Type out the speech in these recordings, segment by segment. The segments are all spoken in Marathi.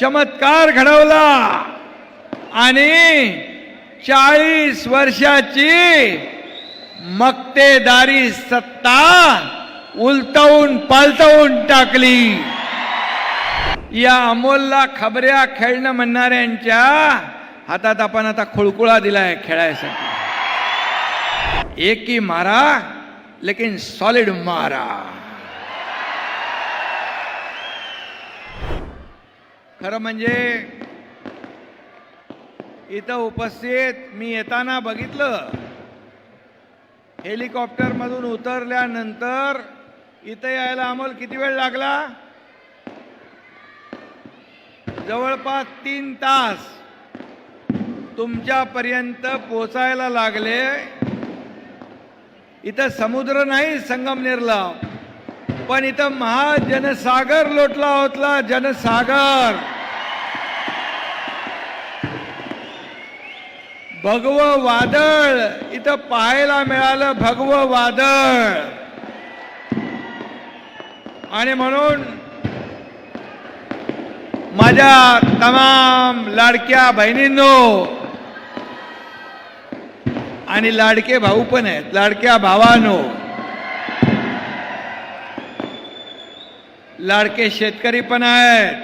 चमत्कार घडवला. आणि चाळीस वर्षाची मक्तेदारी सत्ता उलटवून पालटवून टाकली. या अमोलला खबऱ्या खेळणं म्हणणाऱ्यांच्या हातात आपण आता खुळकुळा दिलाय खेळायसाठी. एकी मारा लेकिन सॉलिड मारा. खरं म्हणजे इथं उपस्थित मी येताना बघितलं. हेलिकॉप्टरमधून उतरल्यानंतर इथं यायला अमोल किती वेळ लागला? जवळपास तीन तास. तुमच्यापर्यंत पोचायला लागले. इथं समुद्र नाही संगमनेरला. पण इथं महाजनसागर लोटला होतला जनसागर. भगव वादळ इथं पाहायला मिळालं भगव वादळ. आणि म्हणून माझ्या तमाम लाडक्या बहिणींनो आणि लाडके भाऊ पण आहेत लाडक्या भावानो लाडके शेतकरी पण आहेत.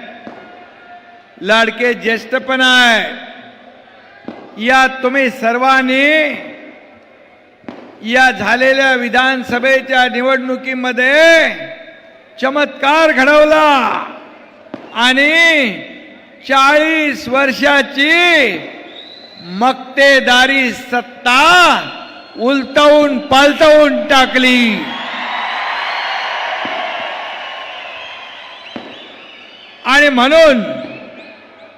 लाडके ज्येष्ठ पण आहेत. या तुम्ही सर्वांनी या झालेल्या विधानसभेच्या निवडणुकीमध्ये चमत्कार घडवला आणि चाळीस वर्षाची मक्तेदारी सत्ता उलटवून पालटवून टाकली. आणि म्हणून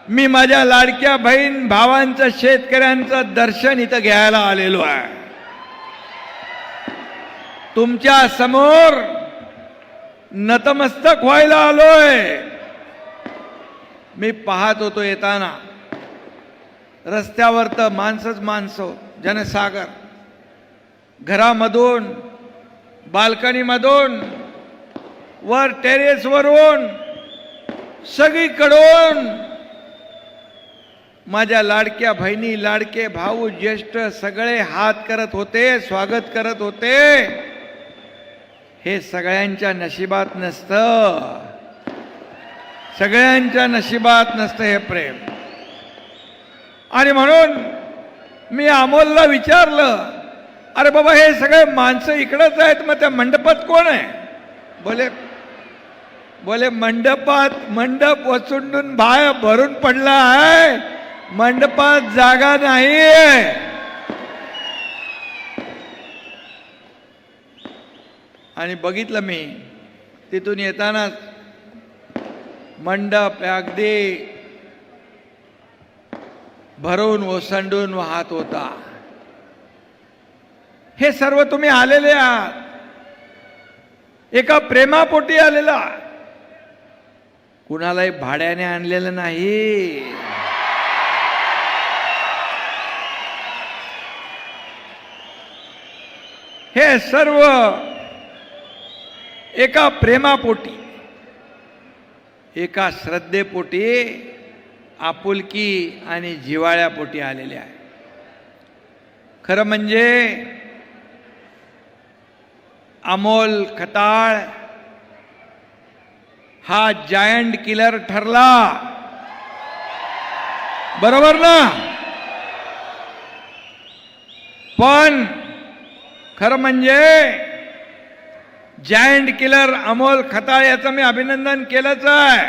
मी माझ्या लाडक्या बहीण भावांचं शेतकऱ्यांचं दर्शन इथं घ्यायला आलेलो आहे. तुमच्यासमोर नतमस्तक व्हायला आलोय. मी पाहत होतो येताना रस्त्यावर तर माणसंच माणसं जनसागर. घरामधून बाल्कनीमधून वर टेरेसवरून सगळीकडून माझ्या लाडक्या बहिणी लाडके भाऊ ज्येष्ठ सगळे हात करत होते स्वागत करत होते. हे सगळ्यांच्या नशिबात नसतं. सगळ्यांच्या नशिबात नसतं हे प्रेम. आणि म्हणून मी अमोलला विचारलं अरे बाबा हे सगळे माणसं इकडंच आहेत मग त्या मंडपात कोण आहे? बोले बोले मंडपात मंडप वसुंडून बाहेर भरून पडला आहे. मंडपात जागा नाही आणि बघितलं मी तिथून येतानाच मंडप अगदी भरून ओसंडून वाहत होता. हे सर्व तुम्ही आलेले आहात. एका प्रेमापोटी आलेला कुणालाही भाड्याने आणलेलं नाही. हे सर्व एका प्रेमापोटी एका श्रद्धेपोटी आपुलकी आणि जिवाळ्यापोटी आलेले आहे. खरं म्हणजे अमोल खताळ हा जायंट किलर ठरला. बरोबर ना? पण खरं म्हणजे जायंट किलर अमोल खताळ याचं मी अभिनंदन केलंच आहे.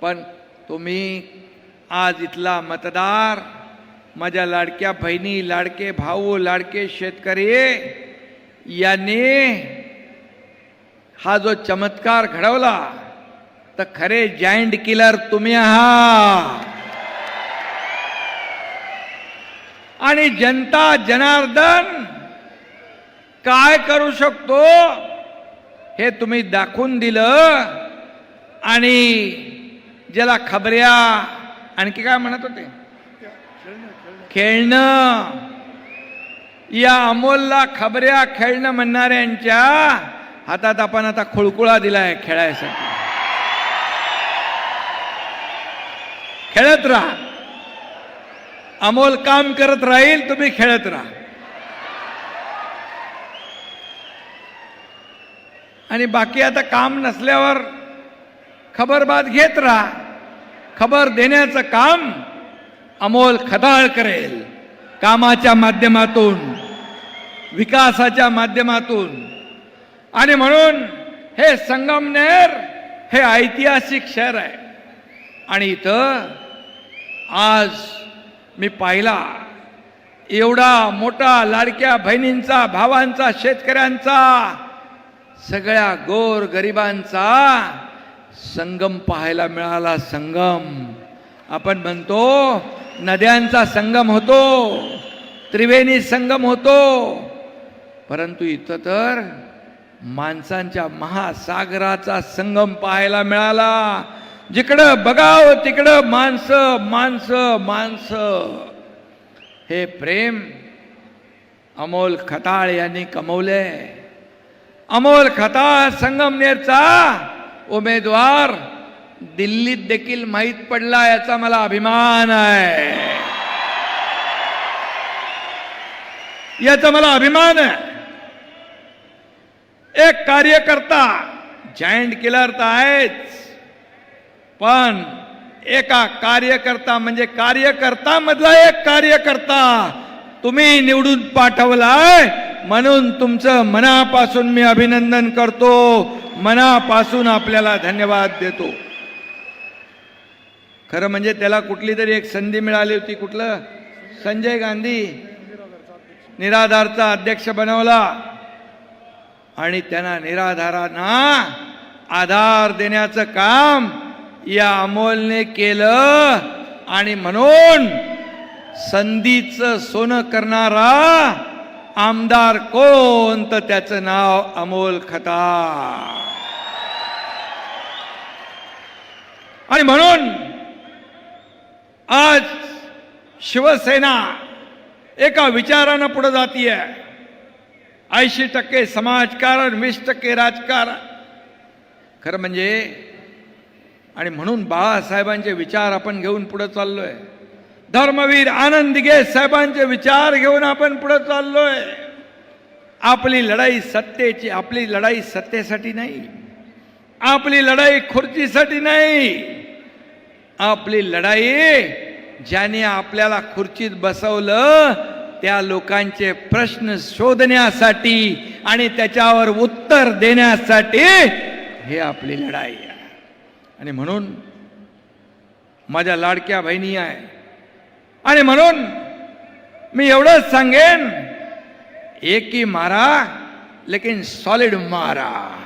पण तुम्ही आज इथला मतदार माझ्या लाडक्या बहिणी लाडके भाऊ लाडके शेतकरी यांनी हा जो चमत्कार घडवला तर खरे जायंट किलर तुम्ही आहात. आणि जनता जनार्दन काय करू शकतो हे तुम्ही दाखवून दिलं. आणि ज्याला खबऱ्या आणखी काय म्हणत होते? खेळणं. या अमोलला खबऱ्या खेळणं म्हणणाऱ्यांच्या हातात आपण आता खुळकुळा दिलाय खेळायसाठी. खेळत राहा. अमोल काम करत राहील तुम्ही खेळत राहा. आणि बाकी आता काम नसल्यावर खबरबात घेत राहा. खबर देण्याचं काम अमोल खदाळ करेल कामाच्या माध्यमातून विकासाच्या माध्यमातून आणि म्हणून हे संगमनेर हे ऐतिहासिक शहर आहे. आणि इथं आज मी पाहिला एवढा मोठा लाडक्या बहिणींचा भावांचा शेतकऱ्यांचा सगळ्या गोर गरिबांचा संगम पाहायला मिळाला संगम. आपण म्हणतो नद्यांचा संगम होतो त्रिवेणी संगम होतो परंतु इथं तर माणसांच्या महासागराचा संगम पाहायला मिळाला. जिकडं बघावं तिकडं माणसं माणसं माणसं. हे प्रेम अमोल खताळ यांनी कमवले. अमोल खताळ संगमनेरचा उमेदवार दिल्लीत देखील माहीत पडला याचा मला अभिमान आहे. याचा मला अभिमान आहे. एक कार्यकर्ता जायंट किलर तर आहेच. पण एका कार्यकर्ता म्हणजे कार्यकर्ता मधला एक कार्यकर्ता तुम्ही निवडून पाठवलाय म्हणून तुमचं मनापासून मी अभिनंदन करतो. मनापासून आपल्याला धन्यवाद देतो. खरं म्हणजे त्याला कुठली तरी एक संधी मिळाली होती कुठलं? संजय गांधी. निराधारचा अध्यक्ष बनवला. आणि त्यांना निराधारांना आधार देण्याचं काम या अमोलने केलं. आणि म्हणून संधीचं सोनं करणारा आमदार कोण? तर त्याचं नाव अमोल खता आणि म्हणून आज शिवसेना एका विचारानं पुढे आहे ऐंशी टक्के समाजकारण वीस टक्के राजकारण. खरं म्हणजे आणि म्हणून बाळासाहेबांचे विचार आपण घेऊन पुढे चाललोय. धर्मवीर आनंद दिगे साहेबांचे विचार घेऊन आपण पुढे चाललोय. आपली लढाई सत्तेची आपली लढाई सत्तेसाठी नाही. आपली लढाई खुर्चीसाठी नाही. आपली लढाई ज्याने आपल्याला खुर्चीत बसवलं त्या लोकांचे प्रश्न शोधण्यासाठी आणि त्याच्यावर उत्तर देण्यासाठी हे आपली लढाई आहे. आणि म्हणून माझ्या लाडक्या बहिणी आहे. आणि म्हणून मी एवढंच सांगेन एकी मारा लेकिन सॉलिड मारा.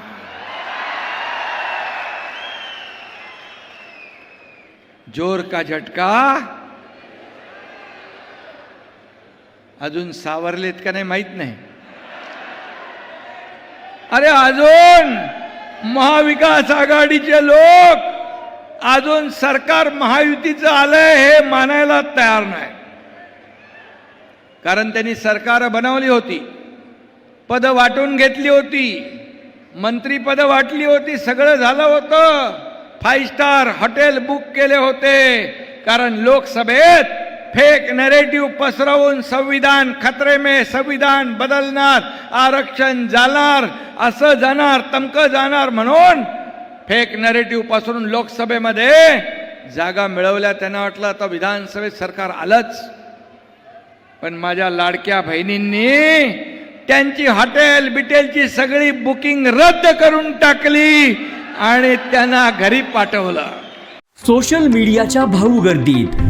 जोर का झटका? अजून सावरलेत का नाही माहीत नाही. अरे अजून महाविकास आघाडीचे लोक अजून सरकार महायुतीचं आलंय हे मानायला तयार नाही. कारण त्यांनी सरकार बनवली होती पद वाटून घेतली होती मंत्रीपद वाटली होती सगळं झालं होतं. फाईव्ह स्टार हॉटेल बुक केले होते कारण लोकसभेत फेक नरेटिव्ह पसरवून संविधान खतरे में संविधान बदलणार आरक्षण जाणार असं जाणार तमकं जाणार म्हणून फेक नरेटिव्ह पसरून लोकसभेमध्ये जागा मिळवल्या. त्यांना वाटलं आता विधानसभेत सरकार आलंच. पण माझ्या लाडक्या बहिणींनी त्यांची हॉटेल बिटेलची सगळी बुकिंग रद्द करून टाकली आणि त्यांना घरी पाठवलं. सोशल मीडियाच्या भाऊ गर्दीत